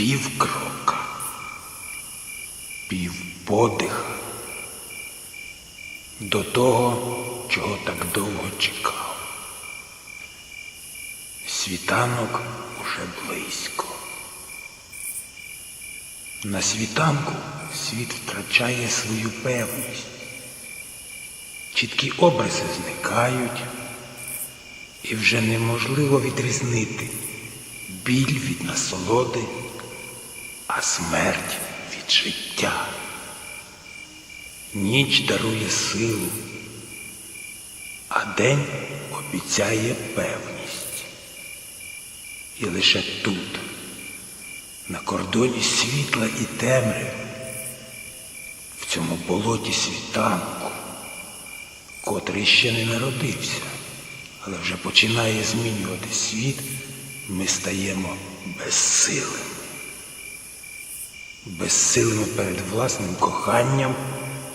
пів крока, пів до того, чого так довго чекав. Світанок уже близько. На світанку світ втрачає свою певність. Чіткі образи зникають, і вже неможливо відрізнити біль від насолоди, а смерть від життя. Ніч дарує силу, а день обіцяє певність. І лише тут, на кордоні світла і темряви, в цьому болоті світанку, котрий ще не народився, але вже починає змінювати світ, ми стаємо безсилими. Безсилими перед власним коханням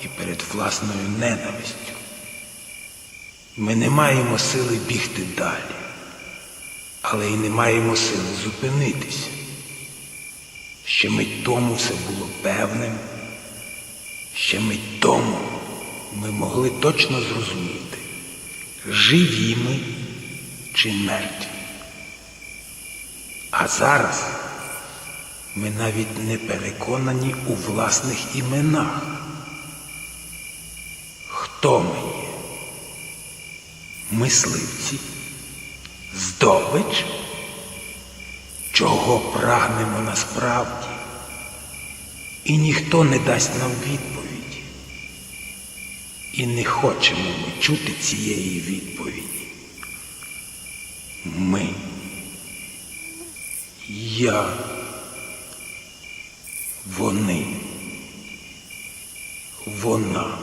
і перед власною ненавистю. Ми не маємо сили бігти далі, але й не маємо сили зупинитися. Ще мить тому все було певним, ще мить тому ми могли точно зрозуміти, живі ми чи мертві. А зараз ми навіть не переконані у власних іменах. Хто ми є? Мисливці? Здобич? Чого прагнемо насправді? І ніхто не дасть нам відповіді. І не хочемо ми чути цієї відповіді. Ми. Я. Вони. Вона.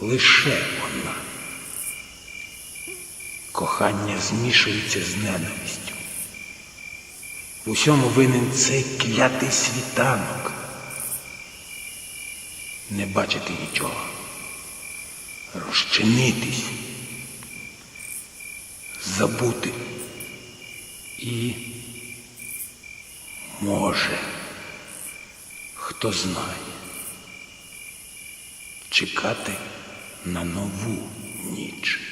Лише вона. Кохання змішується з ненавистю. В усьому винен цей клятий світанок. Не бачити нічого. Розчинитись. Забути. І може, хто знає, чекати на нову ніч.